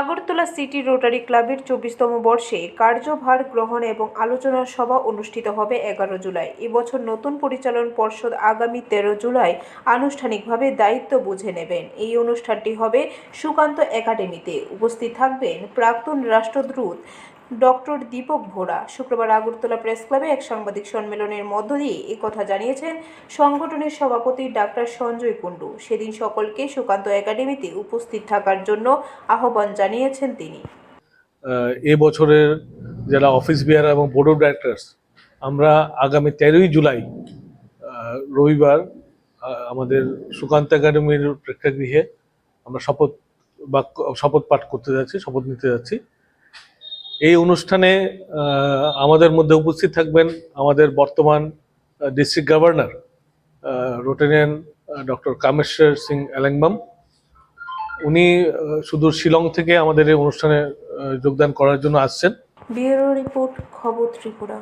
Agartala city rotary ক্লাবের চব্বিশতম বর্ষে কার্যভার গ্রহণ এবং আলোচনা সভা অনুষ্ঠিত হবে এগারো জুলাই। এবছর নতুন পরিচালন পর্ষদ আগামী তেরো জুলাই আনুষ্ঠানিকভাবে দায়িত্ব বুঝে নেবেন। এই অনুষ্ঠানটি হবে সুকান্ত একাডেমিতে। উপস্থিত থাকবেন প্রাক্তন রাষ্ট্রদূত ডক্টর দীপক ভোরা শুক্রবার আগরতলা প্রেস ক্লাবে এক সাংবাদিক সম্মেলনের মধ্য দিয়ে কথা জানিয়েছেন সংগঠনের সভাপতি ডাক্তার সঞ্জয় কুণ্ডু। সেদিন সকলকে সুকান্ত একাডেমিতে উপস্থিত থাকার জন্য আহ্বান জানিয়েছেন তিনি। এ বছরের যারা অফিস বিহার এবং বোর্ড অফ ডাইরেক্টরস, আমরা আগামী তেরোই জুলাই রবিবার আমাদের সুকান্ত একাডেমির প্রেক্ষাগৃহে আমরা শপথ বাক্য, শপথ পাঠ করতে যাচ্ছি, শপথ নিতে যাচ্ছি। এই অনুষ্ঠানে আমাদের মধ্যে উপস্থিত থাকবেন আমাদের বর্তমান district governor Rotarian doctor Kameshwar Singh Alengbam উনি শুধু শিলং থেকে আমাদের এই অনুষ্ঠানে যোগদান করার জন্য আসছেন। রিপোর্ট, খবর ত্রিপুরা।